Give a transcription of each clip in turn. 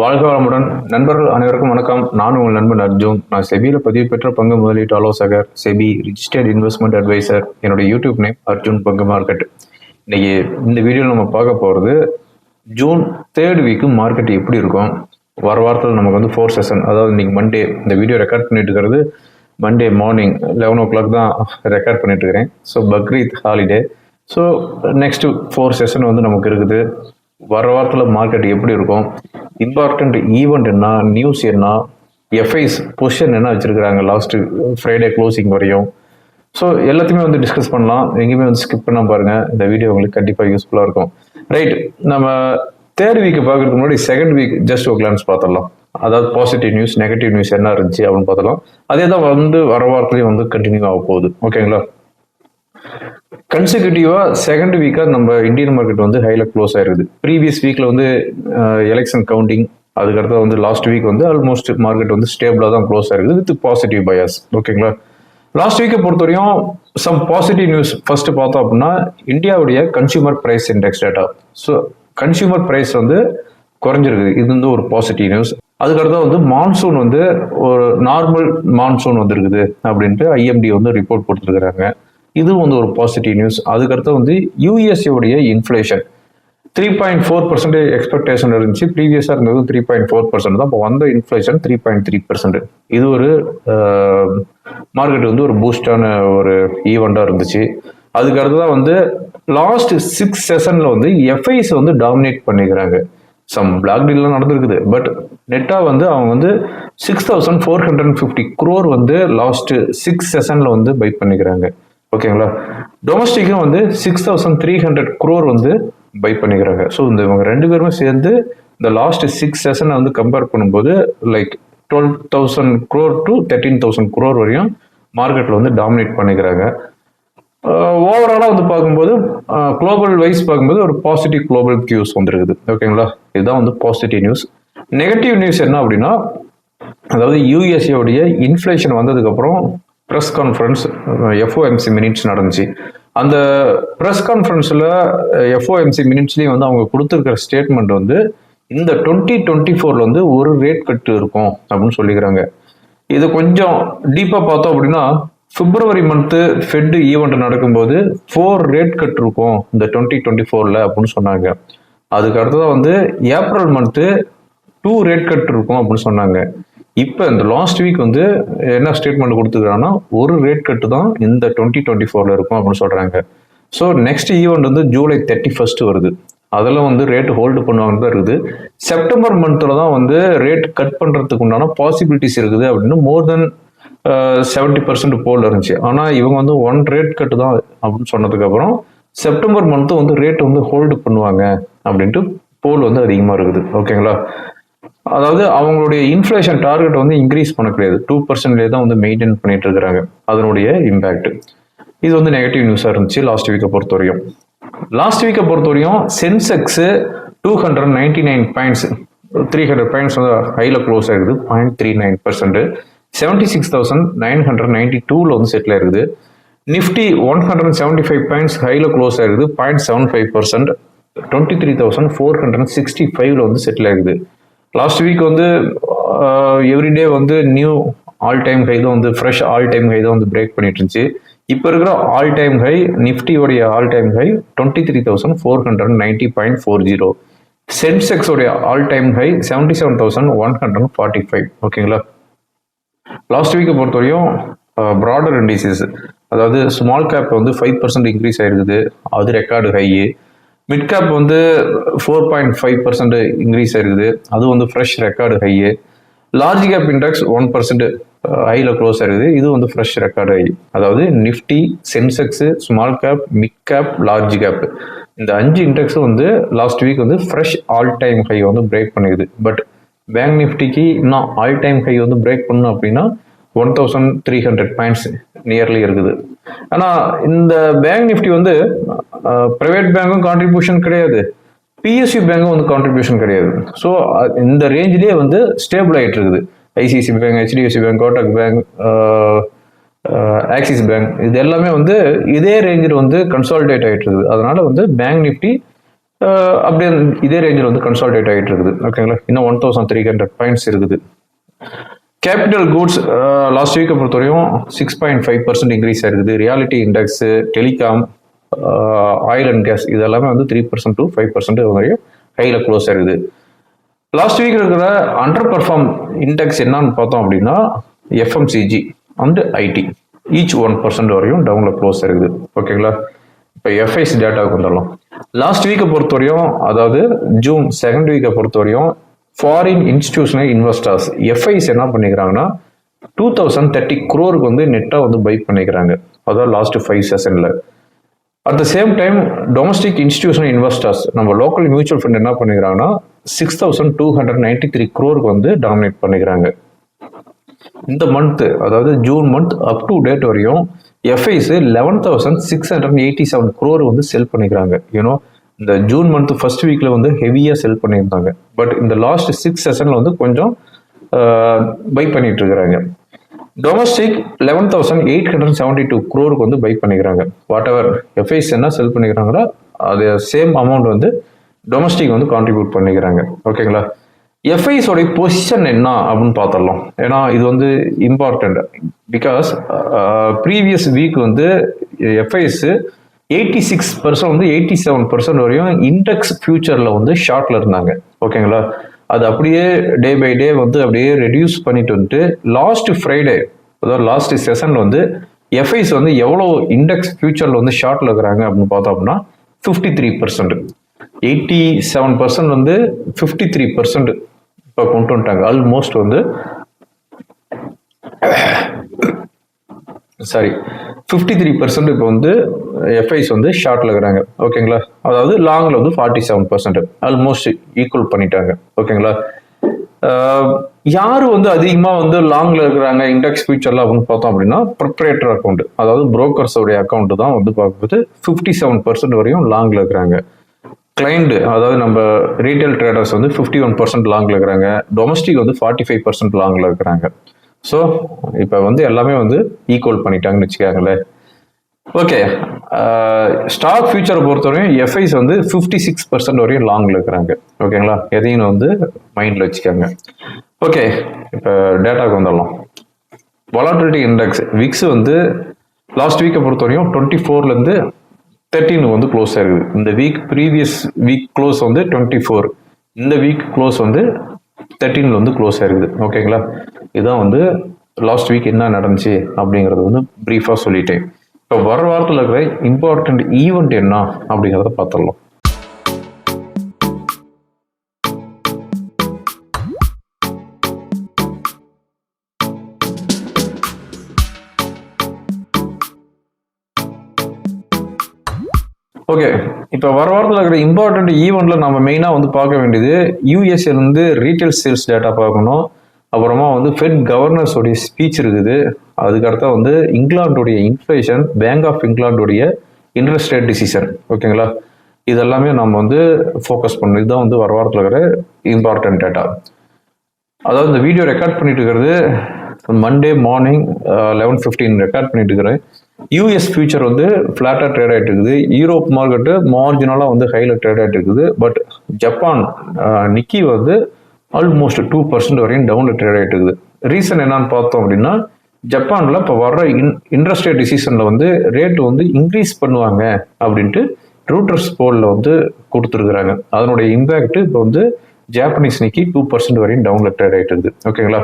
வாழ்க வளமுடன். நண்பர்கள் அனைவருக்கும் வணக்கம். நான் உங்கள் நண்பன் அர்ஜுன். நான் செபியில் பதிவு பெற்ற பங்கு முதலீட்டு ஆலோசகர் செபி ரிஜிஸ்டர்ட் இன்வெஸ்ட்மெண்ட் அட்வைசர் என்னோட YouTube name Arjun Pangu market. இன்னைக்கு இந்த வீடியோவில் நம்ம பார்க்க போகிறது ஜூன் தேர்ட் வீக்கு மார்க்கெட் எப்படி இருக்கும்? வர வாரத்தில் நமக்கு வந்து ஃபோர் செஷன் அதாவது இன்னைக்கு மண்டே இந்த வீடியோ ரெக்கார்ட் பண்ணிட்டு இருக்கிறது Monday morning eleven o'clock தான் ரெக்கார்ட் பண்ணிட்டு இருக்கிறேன். So Bakrid holiday so next four session வந்து நமக்கு இருக்குது. வர வாரத்தில் மார்க்கெட் எப்படி இருக்கும்? இம்பார்ட்டண்ட் ஈவெண்ட் என்ன? நியூஸ் என்ன? எஃப்ஐஸ் பொசிஷன் என்ன வச்சுருக்குறாங்க லாஸ்ட் ஃப்ரைடே க்ளோசிங் வரையும்? ஸோ எல்லாத்தையுமே வந்து டிஸ்கஸ் பண்ணலாம். எங்கேயுமே வந்து ஸ்கிப் பண்ண பாருங்கள் இந்த வீடியோ உங்களுக்கு கண்டிப்பாக யூஸ்ஃபுல்லாக இருக்கும். ரைட் நம்ம தேர்ட் வீக் பார்க்குறதுக்கு முன்னாடி செகண்ட் வீக் ஜஸ்ட் ஒரு கிளான்ஸ் பார்த்துடலாம். அதாவது பாசிட்டிவ் நியூஸ் நெகட்டிவ் நியூஸ் என்ன இருந்துச்சு அப்படின்னு பார்த்தலாம் அதே தான் வந்து வர வாரத்துலேயும் வந்து கண்டினியூ ஆக போகுது. ஓகேங்களா கன்சிக்யூட்டிவா செகண்ட் வீக்கா நம்ம இந்தியன் மார்க்கெட் வந்து ஹைல க்ளோஸ் ஆயிருக்குது. ப்ரீவியஸ் வீக்ல வந்து எலெக்ஷன் கவுண்டிங் அதுக்கடுத்து வந்து லாஸ்ட் வீக் வந்து ஆல்மோஸ்ட் மார்க்கெட் வந்து ஸ்டேபிளாக தான் க்ளோஸ் ஆயிருக்குது வித் பாசிட்டிவ் பயாஸ் ஓகேங்களா லாஸ்ட் வீக்கை பொறுத்தவரையும் சம் பாசிட்டிவ் நியூஸ் ஃபர்ஸ்ட் பார்த்தோம் அப்படின்னா இந்தியாவுடைய consumer price index data so consumer price வந்து குறைஞ்சிருக்குது. இது வந்து ஒரு பாசிட்டிவ் நியூஸ் அதுக்கடுத்து வந்து மான்சூன் வந்து ஒரு நார்மல் மான்சூன் வந்துருக்குது அப்படின்ட்டு ஐஎம்டி வந்து ரிப்போர்ட் கொடுத்துருக்குறாங்க இதுவும் வந்து ஒரு பாசிட்டிவ் நியூஸ் அதுக்கடுத்து வந்து யூஎஸ்ஏடைய inflation three point four percentage expectation இருந்துச்சு. ப்ரீவியஸாக இருந்தது த்ரீ பாயிண்ட் ஃபோர் பர்சன்ட் தான். இப்போ வந்த inflation three point three percent இது ஒரு மார்க்கெட் வந்து ஒரு பூஸ்டான ஒரு ஈவெண்ட்டாக இருந்துச்சு. அதுக்கு தான் வந்து லாஸ்ட் சிக்ஸ் செஷனில் வந்து எஃப்ஐஸ் வந்து டாமினேட் பண்ணிக்கிறாங்க. சம் பிளாக் டீல்லாம் நடந்திருக்குது. பட் நெட்டாக வந்து அவங்க வந்து six thousand four hundred fifty crore வந்து லாஸ்ட் சிக்ஸ் செஷனில் வந்து பை பண்ணிக்கிறாங்க. ஓகேங்களா? டொமஸ்டிக்கும் வந்து six thousand three hundred crore வந்து பை பண்ணிக்கிறாங்க. ஸோ இந்த இவங்க ரெண்டு பேருமே சேர்ந்து இந்த லாஸ்ட் சிக்ஸ் செஷனை வந்து கம்பேர் பண்ணும்போது like twelve thousand crore to thirteen thousand crore வரையும் மார்க்கெட்டில் வந்து டாமினேட் பண்ணிக்கிறாங்க. ஓவராலாக வந்து பார்க்கும்போது குளோபல் வைஸ் பார்க்கும்போது ஒரு பாசிட்டிவ் குளோபல் கியூஸ் வந்துருக்குது. ஓகேங்களா? இதுதான் வந்து பாசிட்டிவ் நியூஸ் நெகட்டிவ் நியூஸ் என்ன அப்படின்னா அதாவது யூஎஸ்ஏ உடைய இன்ஃப்ளேஷன் வந்ததுக்கப்புறம் ப்ரெஸ் கான்ஃபரன்ஸ் எஃப்ஓஎம்சி மினிட்ஸ் நடந்துச்சு. அந்த ப்ரெஸ் கான்ஃபரன்ஸில் எஃப்ஓஎம்சி மினிட்ஸ்லேயும் வந்து அவங்க கொடுத்துருக்கிற ஸ்டேட்மெண்ட் வந்து இந்த டுவெண்ட்டி டுவெண்ட்டி ஃபோரில் வந்து ஒரு ரேட் கட்டு இருக்கும் அப்படின்னு சொல்லிக்கிறாங்க. இது கொஞ்சம் டீப்பாக பார்த்தோம் அப்படின்னா பிப்ரவரி மந்த்து ஃபெட்டு ஈவெண்ட் நடக்கும்போது ஃபோர் ரேட் கட் இருக்கும் இந்த டுவெண்ட்டி டுவெண்ட்டி ஃபோரில் அப்படின்னு சொன்னாங்க. அதுக்கு அடுத்ததாக வந்து April month two rate cut இருக்கும் அப்படின்னு சொன்னாங்க. இப்போ இந்த லாஸ்ட் வீக் வந்து என்ன ஸ்டேட்மெண்ட் கொடுத்துக்கிறாங்கன்னா ஒரு ரேட் கட்டு தான் இந்த டுவெண்ட்டி டுவெண்ட்டி ஃபோரில் இருக்கும் அப்படின்னு சொல்கிறாங்க ஸோ நெக்ஸ்ட் ஈவெண்ட் வந்து ஜூலை தேர்ட்டி ஃபர்ஸ்ட் வருது. அதெல்லாம் வந்து ரேட் ஹோல்டு பண்ணுவாங்கன்னு தான் இருக்குது. செப்டம்பர் மந்த்தில் தான் வந்து ரேட் கட் பண்ணுறதுக்கு உண்டான பாசிபிலிட்டிஸ் இருக்குது அப்படின்னு மோர் தென் செவன்ட்டி பர்சன்ட் போல் இருந்துச்சு. ஆனால் இவங்க வந்து ஒன் ரேட் கட்டு தான் அப்படின்னு சொன்னதுக்கப்புறம் செப்டம்பர் மந்த்தும் வந்து ரேட் வந்து ஹோல்டு பண்ணுவாங்க அப்படின்ட்டு போல் வந்து அதிகமாக இருக்குது. ஓகேங்களா அதாவது அவங்களுடைய இன்ஃப்ளேஷன் டார்கெட் வந்து இன்க்ரீஸ் பண்ண கிடையாது டூ பர்சன்ட்லேயே தான் வந்து மெயின்டைன் பண்ணிட்டு இருக்கிறாங்க. அதனுடைய இம்பேக்ட் இது வந்து நெகட்டிவ் நியூஸாக இருந்துச்சு லாஸ்ட் வீக்கை பொறுத்தவரையும். லாஸ்ட் வீக்கை பொறுத்தவரையும் Sensex two hundred ninety nine points three hundred points வந்து ஹையில் க்ளோஸ் ஆகிருக்குது point three nine percent seventy six thousand nine hundred ninety டூவில் வந்து செட்டில் ஆயிருக்குது. Nifty one hundred seventy five points ஹையில் க்ளோஸ் ஆயிருக்குது. Point seven five percent twenty three thousand four hundred sixty ஃபைவ்ல வந்து செட்டில் ஆயிருக்குது. லாஸ்ட் வீக் வந்து everyday வந்து நியூ ஆல் டைம் ஹை தான் வந்து ஃப்ரெஷ் ஆல் டைம் ஹை தான் வந்து பிரேக் பண்ணிட்டு இருந்துச்சு. இப்போ இருக்கிற all time high நிஃப்டியோடைய all time high twenty three thousand four hundred ninety point four zero சென்செக்ஸோடைய all time high seventy seven thousand one hundred forty five ஓகேங்களா last வீக்கை பொறுத்தவரையும் broader indices அதாவது ஸ்மால் கேப் வந்து five percent increase ஆயிருக்குது. அது record high mid cap வந்து four point five percent increase ஆயிருக்குது. அது வந்து fresh record high large cap index one percent ஹையில் க்ளோஸ் ஆயிருக்குது. இது வந்து ஃப்ரெஷ் ரெக்கார்டு ஹை அதாவது Nifty Sensex small cap mid cap large cap இந்த அஞ்சு இண்டெக்ஸும் வந்து லாஸ்ட் வீக் வந்து ஃப்ரெஷ் ஆல் டைம் ஹை வந்து பிரேக் பண்ணிடுது பட் பேங்க் நிஃப்டிக்கு இன்னும் ஆல் டைம் ஹை வந்து பிரேக் பண்ணும் அப்படின்னா one thousand three hundred points nearly இருக்குது. ஆனால் இந்த பேங்க் நிஃப்டி வந்து பிரைவேட் பேங்க்கும் கான்ட்ரிபியூஷன் கிடையாது. பிஎஸ்சி பேங்க்கும் வந்து கான்ட்ரிபியூஷன் கிடையாது. ஸோ இந்த ரேஞ்சிலே வந்து ஸ்டேபிள் ஆகிட்டு இருக்குது ICICI bank HDFC bank Kotak bank Axis bank இது எல்லாமே வந்து இதே ரேஞ்சில் வந்து கன்சால்டேட் ஆகிட்டு இருக்குது அதனால வந்து பேங்க் நிஃப்டி அப்படியே இதே ரேஞ்சில் வந்து கன்சால்டேட் ஆகிட்டு இருக்குது ஓகேங்களா இன்னும் one thousand three hundred points இருக்குது. கேபிட்டல் குட்ஸ் லாஸ்ட் வீக்கை பொறுத்தவரையும் six point five percent increase ஆயிருக்குது. Reality index telecom oil and gas இது எல்லாமே வந்து three percent to five percent வரையும் ஹையில் க்ளோஸ் ஆயிருக்குது. லாஸ்ட் வீக் இருக்கிற அண்டர் பர்ஃபார்ம் இண்டெக்ஸ் என்னன்னு பார்த்தோம் அப்படின்னா FMCG and IT each one percent வரையும் டவுனில் க்ளோஸ் ஆயிருக்குது. ஓகேங்களா இப்போ எஃப்ஐசி டேட்டாவுக்கு வந்துடலாம். லாஸ்ட் வீக்கை பொறுத்தவரையும் அதாவது ஜூன் செகண்ட் வீக்கை பொறுத்தவரையும் ஃபாரின் இன்ஸ்டிடியூஷனல் இன்வெஸ்டர்ஸ் எஃப்ஐஸ் என்ன பண்ணிக்கிறாங்கன்னா டூ தௌசண்ட் தேர்ட்டி குரோருக்கு வந்து நெட்டாக வந்து பை பண்ணிக்கிறாங்க. அதாவது லாஸ்ட் ஃபைவ் செஷனில் at the same time domestic institutional investors நம்ம லோக்கல் மியூச்சுவல் ஃபண்ட் என்ன பண்ணிக்கிறாங்கன்னா six thousand two hundred ninety three க்ரோருக்கு வந்து டாமினேட் பண்ணிக்கிறாங்க. இந்த மந்த் அதாவது June month up to date வரையும் FIIs eleven thousand six hundred eighty seven crore வந்து sell பண்ணிக்கிறாங்க. You know இந்த ஜூன் மந்த் ஃபர்ஸ்ட் வீக்ல வந்து ஹெவியாக செல் பண்ணியிருந்தாங்க. பட் இந்த லாஸ்ட் சிக்ஸ் செஷன்ல வந்து கொஞ்சம் பை பண்ணிட்டு இருக்கிறாங்க. Domestic eleven thousand eight hundred seventy two க்ரோருக்கு வந்து பை பண்ணிக்கிறாங்க. வாட் எவர் எஃப்ஐஸ் என்ன செல் பண்ணிக்கிறாங்களோ அது சேம் அமௌண்ட் வந்து டொமஸ்டிக் வந்து கான்ட்ரிபியூட் பண்ணிக்கிறாங்க. ஓகேங்களா எஃப்ஐஸோடைய பொசிஷன் என்ன அப்படின்னு பார்த்துடலாம். ஏன்னா இது வந்து இம்பார்ட்டண்ட் பிகாஸ் ப்ரீவியஸ் வீக் வந்து எஃப்ஐஸு எயிட்டி சிக்ஸ் பர்சன்ட் வந்து எயிட்டி செவன் பர்சன்ட் வரையும் இண்டெக்ஸ் ஃபியூச்சரில் வந்து ஷார்ட்ல இருந்தாங்க. ஓகேங்களா அது அப்படியே டே பை டே வந்து அப்படியே ரெடியூஸ் பண்ணிட்டு வந்துட்டு லாஸ்ட் ஃப்ரைடே அதாவது லாஸ்ட் செஷன்ல வந்து எஃப்ஐஸ் வந்து எவ்வளோ இண்டெக்ஸ் ஃபியூச்சரில் வந்து ஷார்ட்ல இருக்கிறாங்க அப்படின்னு பார்த்தோம் அப்படின்னா fifty three percent eighty seven percent வந்து ஃபிஃப்டி த்ரீ பர்சன்ட் இப்போ கொண்டு வந்துட்டாங்க. ஆல்மோஸ்ட் வந்து சாரி ஃபிஃப்டி த்ரீ பர்சன்ட் இப்போ வந்து எஃப்ஐஸ் வந்து ஷார்ட்டில் இருக்கிறாங்க. ஓகேங்களா அதாவது லாங்கில் வந்து forty seven percent almost equal பண்ணிட்டாங்க ஓகேங்களா ஆஹ் வந்து அதிகமாக வந்து லாங்கில் இருக்கிறாங்க இண்டெக்ஸ் ஃபியூச்சரில் அப்படின்னு பார்த்தோம் அப்படின்னா ப்ரிப்பரேட்டர் அக்கௌண்ட் அதாவது புரோக்கர்ஸோடைய அக்கௌண்ட் தான் வந்து பார்க்கும்போது ஃபிஃப்டி செவன் பர்சன்ட் வரையும் லாங்கில் இருக்கிறாங்க. கிளைண்ட் அதாவது நம்ம ரீட்டைல் ட்ரேடர்ஸ் வந்து ஃபிஃப்டி ஒன் பர்சன்ட் லாங்கில் இருக்கிறாங்க. டொமஸ்டிக் வந்து ஃபார்ட்டி ஃபைவ் பர்சன்ட் லாங்கில் இருக்கிறாங்க. ஸோ இப்போ வந்து எல்லாமே வந்து ஈக்குவல் பண்ணிட்டாங்கன்னு வச்சுக்காங்களேன். ஓகே ஸ்டாக் ஃபியூச்சரை பொறுத்தவரையும் எஃப்ஐஸ் வந்து ஃபிஃப்டி சிக்ஸ் பர்சன்ட் வரையும் லாங்கில் இருக்கிறாங்க. ஓகேங்களா எதையும் வந்து மைண்டில் வச்சுக்காங்க ஓகே இப்போ டேட்டாக்கு வந்துடலாம். வொலாட்டிலிட்டி இண்டெக்ஸ் விக்ஸ் வந்து லாஸ்ட் வீக்கை பொறுத்தவரையும் டுவெண்ட்டி ஃபோர்லேருந்து தேர்ட்டின் வந்து க்ளோஸ் ஆயிருக்குது இந்த வீக் ப்ரீவியஸ் வீக் க்ளோஸ் வந்து டுவெண்ட்டி ஃபோர் இந்த வீக் க்ளோஸ் வந்து தேர்ட்டீனில் வந்து க்ளோஸ் ஆயிருக்குது. ஓகேங்களா இதுதான் வந்து லாஸ்ட் வீக் என்ன நடந்துச்சு அப்படிங்கிறது வந்து ப்ரீஃபாக சொல்லிட்டேன். இப்போ வர வாரத்தில் இருக்கிற இம்பார்ட்டண்ட் ஈவெண்ட் என்ன அப்படிங்கிறத பார்த்துடலாம். ஓகே இப்போ வர வாரத்தில் இருக்கிற இம்பார்ட்டன்ட் ஈவெண்ட்ல நம்ம மெயினாக வந்து பார்க்க வேண்டியது யூஎஸ்ஏ இருந்து ரீட்டைல் சேல்ஸ் டேட்டா பார்க்கணும். அப்புறமா வந்து ஃபெட் கவர்னர்ஸோடைய ஸ்பீச் இருக்குது. அதுக்கடுத்தா வந்து இங்கிலாண்டுடைய இன்ஃப்ளேஷன் பேங்க் ஆஃப் இங்கிலாந்துடைய இன்ட்ரெஸ்ட் ரேட் டிசிஷன் ஓகேங்களா இதெல்லாமே நம்ம வந்து ஃபோக்கஸ் பண்ணணும். இதுதான் வந்து வர வாரத்தில் இருக்கிற இம்பார்ட்டன்ட் டேட்டா அதாவது இந்த வீடியோ ரெக்கார்ட் பண்ணிட்டு இருக்கிறது Monday morning eleven fifteen record பண்ணிட்டு இருக்கிறேன். யூஎஸ் ஃபியூச்சர் வந்து ஃப்ளாட்டாக ட்ரேட் ஆகிட்டு இருக்குது. யூரோப் மார்க்கெட்டு மார்ஜினலாக வந்து ஹையில் ட்ரேட் ஆகிட்டு இருக்குது. பட் ஜப்பான் நிக்கி வந்து ஆல்மோஸ்ட் டூ பர்சன்ட் வரையும் டவுனில் ட்ரேட் ஆகிட்டு இருக்குது. ரீசன் என்னன்னு பார்த்தோம் அப்படின்னா ஜப்பானில் இப்போ வர்ற இன் இன்ட்ரெஸ்ட் ரேட் டிசிஷனில் வந்து ரேட்டு வந்து இன்க்ரீஸ் பண்ணுவாங்க அப்படின்ட்டு ரூட்டர்ஸ் போலில் வந்து கொடுத்துருக்குறாங்க. அதனுடைய இம்பேக்ட் இப்போ வந்து ஜாப்பனீஸ் நிக்கி டூ பர்சன்ட் வரையும் டவுனில் ட்ரேட் ஆகிட்டு இருக்குது. ஓகேங்களா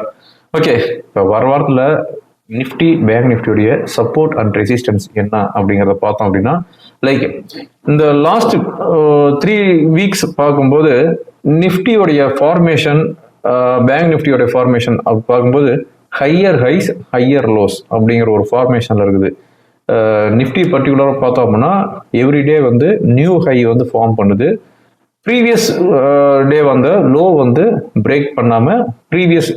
ஓகே இப்போ வர வாரத்தில் நிஃப்டி பேங்க் நிஃப்டியுடைய சப்போர்ட் அண்ட் ரெசிஸ்டன்ஸ் என்ன அப்படிங்கிறத பார்த்தோம் அப்படின்னா லைக் இந்த லாஸ்ட் த்ரீ வீக்ஸ் பார்க்கும்போது நிஃப்டியோடைய ஃபார்மேஷன் பேங்க் நிஃப்டியோடைய ஃபார்மேஷன் அப்படி பார்க்கும்போது ஹையர் ஹைஸ் ஹையர் லோஸ் அப்படிங்கிற ஒரு ஃபார்மேஷனில் இருக்குது. நிஃப்டி பர்டிகுலராக பார்த்தோம் அப்படின்னா எவ்ரிடே வந்து நியூ ஹை வந்து ஃபார்ம் பண்ணுது. ப்ரீவியஸ் டே வந்த லோ வந்து பிரேக் பண்ணாமல் ப்ரீவியஸ்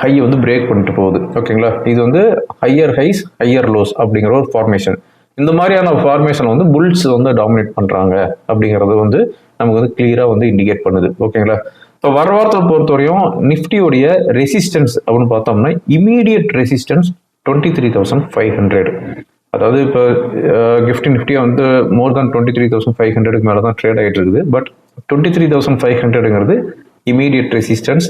ஹை வந்து பிரேக் பண்ணிட்டு போகுது. ஓகேங்களா இது வந்து ஹையர் ஹைஸ் ஹையர் லோஸ் அப்படிங்கிற ஒரு ஃபார்மேஷன் இந்த மாதிரியான ஃபார்மேஷன் வந்து புல்ஸ் வந்து டாமினேட் பண்ணுறாங்க அப்படிங்கிறது வந்து நமக்கு வந்து கிளியராக வந்து இண்டிகேட் பண்ணுது. ஓகேங்களா இப்போ வர வாரத்தை பொறுத்தவரையும் நிஃப்டியோடைய ரெசிஸ்டன்ஸ் அப்படின்னு பார்த்தோம்னா immediate resistance twenty three thousand five hundred அதாவது இப்போ கிஃப்டி நிஃப்டியாக வந்து more than twenty three thousand five ஹண்ட்ரடுக்கு மேலே தான் ட்ரேட் ஆகிட்டு இருக்குது. But twenty three thousand five ஹண்ட்ரடுங்கிறது immediate resistance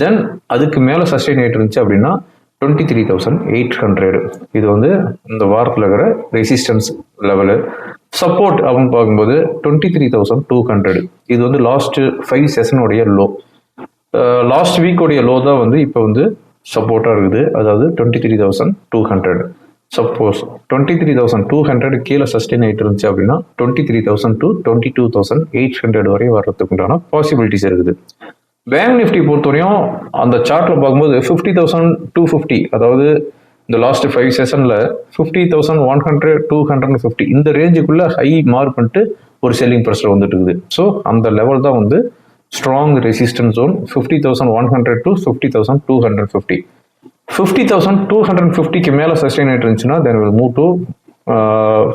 then அதுக்கு மேலே சஸ்டெயின் ஆகிட்டு இருந்துச்சு அப்படின்னா twenty three thousand eight hundred இது வந்து இந்த வாரத்தில் இருக்கிற ரெசிஸ்டன்ஸ் லெவலு சப்போர்ட் அப்படின்னு பார்க்கும்போது twenty three thousand two hundred இது வந்து லாஸ்ட்டு ஃபைவ் செஷனுடைய லோ லாஸ்ட் வீக்கோடைய லோ தான் வந்து இப்போ வந்து சப்போர்ட்டாக இருக்குது. அதாவது twenty three thousand two hundred suppose twenty three thousand two hundred கீழே சஸ்டெயின் ஆகிட்டு இருந்துச்சு அப்படின்னா twenty three thousand two twenty two thousand eight hundred வரை வர்றதுக்குண்டான பாசிபிலிட்டிஸ் இருக்குது. பேங்க் நிஃப்டி பொறுத்தவரையும் அந்த சார்ட்டில் பார்க்கும்போது ஃபிஃப்டி தௌசண்ட் டூ ஃபிஃப்டி அதாவது இந்த லாஸ்ட் ஃபைவ் செஷனில் fifty thousand one hundred two hundred fifty இந்த ரேஞ்சுக்குள்ளே ஹை மார்க் பண்ணிட்டு ஒரு செல்லிங் ப்ரெஷர் வந்துட்டு இருக்குது. ஸோ அந்த லெவல் தான் வந்து strong resistance zone fifty thousand one hundred to fifty thousand two hundred fifty fifty thousand two hundred ஃபிஃப்டிக்கு மேலே சஸ்டெயின் ஆகிட்டு இருந்துச்சுன்னா then will move to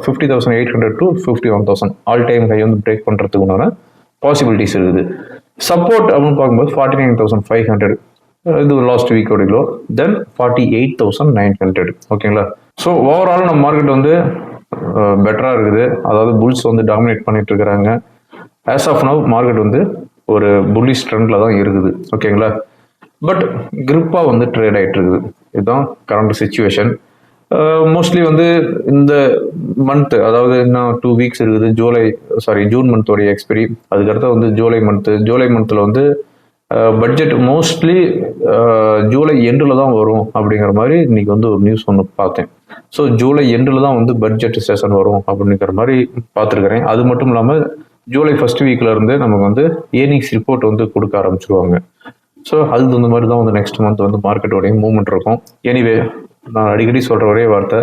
fifty thousand eight hundred to fifty one thousand all time high வந்து break பண்ணுறதுக்கு உண்டான possibilities இருக்குது. Support அப்படின்னு பார்க்கும்போது forty nine thousand five hundred இது last வீக்கோட low then forty eight thousand nine hundred ஓகேங்களா? So overall நம்ம market வந்து uh, பெட்டராக இருக்குது. அதாவது புல்ஸ் வந்து டாமினேட் பண்ணிட்டு இருக்கிறாங்க. ஆஸ் ஆஃப் நவ் மார்க்கெட் வந்து ஒரு புல்லிஷ் ட்ரெண்டில் தான் இருக்குது. ஓகேங்களா? பட் கிரிப்பாக வந்து ட்ரேட் ஆகிட்டு இருக்குது இதுதான் கரண்ட் சுச்சுவேஷன் மோஸ்ட்லி வந்து இந்த மந்த்து அதாவது இன்னும் டூ வீக்ஸ் இருக்குது. ஜூலை சாரி ஜூன் மந்த்தோடைய எக்ஸ்பிரி அதுக்கடுத்து வந்து ஜூலை மந்த்து ஜூலை மந்தில் வந்து பட்ஜெட் மோஸ்ட்லி ஜூலை எண்டில் தான் வரும் அப்படிங்கிற மாதிரி இன்னைக்கு வந்து ஒரு நியூஸ் ஒன்று பார்த்தேன். ஸோ ஜூலை எண்டில் தான் வந்து பட்ஜெட் செஷன் வரும் அப்படிங்கிற மாதிரி பார்த்துருக்குறேன். அது மட்டும் இல்லாமல் ஜூலை ஃபர்ஸ்ட் வீக்ல இருந்து நமக்கு வந்து ஏர்னிங்ஸ் ரிப்போர்ட் வந்து கொடுக்க ஆரம்பிச்சிருவாங்க. ஸோ அது தகுந்த மாதிரி தான் வந்து நெக்ஸ்ட் மந்த் வந்து மார்க்கெட்டோடைய மூவ்மெண்ட் இருக்கும். எனிவே நான் அடிக்கடி சொல்கிற ஒரே வார்த்தை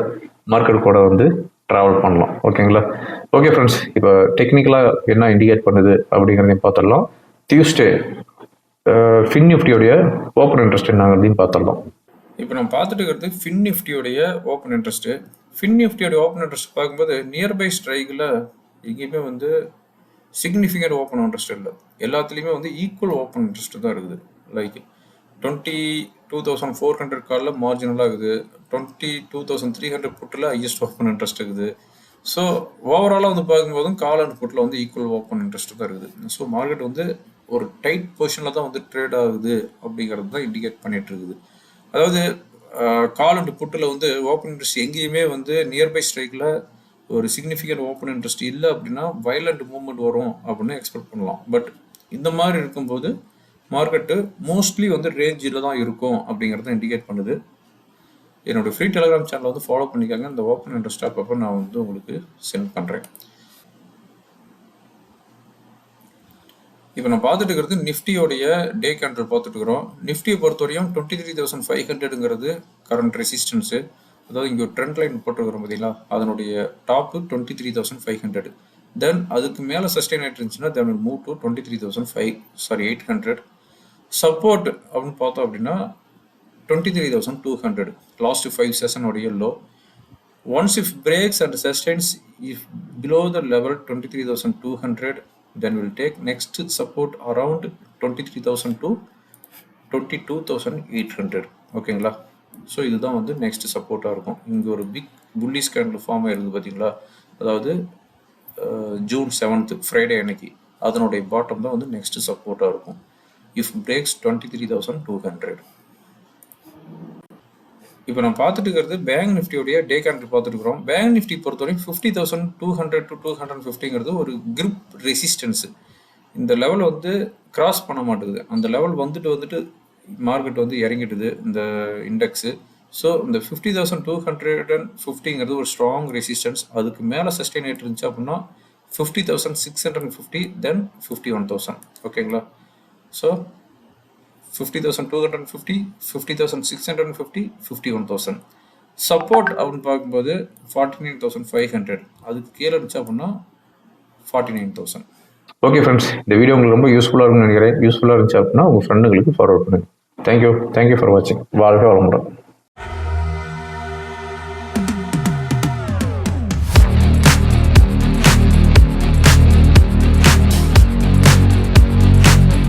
மார்க்கெட் கூட வந்து ட்ராவல் பண்ணலாம். ஓகேங்களா ஓகே ஃப்ரெண்ட்ஸ் இப்போ டெக்னிக்கலாக என்ன இண்டிகேட் பண்ணுது அப்படிங்கிறதையும் பார்த்துடலாம். டியூஸ்டே ஃபின் நிஃப்டியோடைய ஓப்பன் இன்ட்ரெஸ்ட் என்னங்கிறதையும் பார்த்துடலாம். இப்போ நம்ம பார்த்துட்டு இருக்கிறது ஃபின் நிஃப்டியோடைய ஓப்பன் இன்ட்ரெஸ்ட்டு ஃபின் நிஃப்டியோடைய ஓப்பன் இன்ட்ரெஸ்ட் பார்க்கும்போது நியர்பை ஸ்ட்ரைக்கில் எங்கேயுமே வந்து சிக்னிஃபிகண்ட் ஓப்பன் இன்ட்ரெஸ்ட் இல்லை. எல்லாத்துலேயுமே வந்து ஈக்குவல் ஓப்பன் இன்ட்ரெஸ்ட் தான் இருக்குது. Like twenty two thousand four hundred காலில் மார்ஜினலாக இருக்குது twenty two thousand three hundred புட்டில் highest open interest இருக்குது. ஸோ ஓவராலாக வந்து பார்க்கும்போதும் கால் அண்ட் புட்டில் வந்து ஈக்குவல் ஓப்பன் இன்ட்ரெஸ்ட் தான் இருக்குது. ஸோ மார்க்கெட் வந்து ஒரு டைட் பொசிஷனில் தான் வந்து ட்ரேட் ஆகுது அப்படிங்கிறது தான் இண்டிகேட் பண்ணிட்டு இருக்குது. அதாவது கால் அண்ட் புட்டில் வந்து ஓப்பன் இன்ட்ரெஸ்ட் எங்கேயுமே வந்து நியர்பை ஸ்ட்ரைக்கில் ஒரு சிக்னிஃபிகண்ட் ஓப்பன் இன்ட்ரெஸ்ட் இல்லை அப்படின்னா வயலண்ட் மூவ்மெண்ட் வரும் அப்படின்னு எக்ஸ்பெக்ட் பண்ணலாம். பட் இந்த மாதிரி இருக்கும்போது மார்க்கெட்டு மோஸ்ட்லி வந்து ரேஞ்சில் தான் இருக்கும் அப்படிங்கிறத இண்டிகேட் பண்ணுது. என்னோடய ஃப்ரீ டெலிகிராம் சேனலை வந்து ஃபாலோ பண்ணிக்காங்க. இந்த ஓப்பன் இன்ட்ரெஸ்ட் அப்பப்போ நான் வந்து உங்களுக்கு சென்ட் பண்ணுறேன் இப்போ நான் பார்த்துட்டு இருக்கிறது நிஃப்டியோடைய டே கேண்டல் பார்த்துட்டு இருக்கிறோம். நிஃப்டியை பொறுத்தவரையும் டுவெண்ட்டி த்ரீ தௌசண்ட் ஃபைவ் ஹண்ட்ரடுங்கிறது கரண்ட் ரெசிஸ்டன்ஸு அதாவது இங்கே ஒரு ட்ரெண்ட் லைன் போட்டுருக்கிறோம் பார்த்தீங்களா அதனுடைய top twenty three thousand five hundred then அதுக்கு மேலே சஸ்டெயின் ஆகிட்டு இருந்துச்சுன்னா then move to twenty three thousand five sorry eight hundred support அப்படின்னு பார்த்தோம் அப்படின்னா twenty three thousand two hundred last five செஷனுடைய low once if breaks and sustains if below the level twenty three thousand two hundred then will take next support around twenty three thousand two twenty two thousand eight hundred ஓகேங்களா so இதுதான் வந்து next சப்போர்ட்டாக இருக்கும். இங்கே ஒரு big புள்ளி ஸ்கேண்டில் form ஆயிருக்குது பார்த்தீங்களா? அதாவது ஜூன் செவன்த்து ஃப்ரைடே அன்னைக்கு. அதனுடைய பாட்டம் தான் வந்து நெக்ஸ்ட் சப்போர்ட்டாக இருக்கும். If breaks twenty three thousand two hundred இப்போ நான் பார்த்துட்டு இருக்கிறது பேங்க் நிஃப்டியோடைய டே கேண்டல் பார்த்துட்டு இருக்கிறோம் பேங்க் நிஃப்டி பொறுத்தவரைக்கும் fifty thousand two hundred to two hundred ஃபிஃப்டிங்கிறது ஒரு கிரிப் ரெசிஸ்டன்ஸு இந்த லெவல் வந்து கிராஸ் பண்ண மாட்டேங்குது. அந்த லெவல் வந்துட்டு வந்துட்டு மார்க்கெட் வந்து இறங்கிட்டுது இந்த இண்டெக்ஸு ஸோ இந்த fifty thousand two hundred and ஃபிஃப்டிங்கிறது ஒரு ஸ்ட்ராங் ரெசிஸ்டன்ஸ் அதுக்கு மேலே சஸ்டெயின் ஆகிட்டு இருந்துச்சு அப்படின்னா fifty thousand six hundred and fifty then fifty one thousand ஓகேங்களா so fifty thousand two hundred fifty fifty thousand six hundred fifty fifty one thousand support அப்படின்னு பார்க்கும்போது forty nine thousand five hundred அதுக்கு கீழே இருந்துச்சு அப்படின்னா forty nine thousand okay friends இந்த video உங்களுக்கு ரொம்ப யூஸ்ஃபுல்லாக இருக்கும்னு நினைக்கிறேன். யூஸ்ஃபுல்லாக இருந்துச்சு அப்படின்னா உங்கள் ஃப்ரெண்டுங்களுக்கு ஃபார்வர்ட் பண்ணுங்கள் thank you thank you for வாட்சிங் வாழ்க வளமுடன்.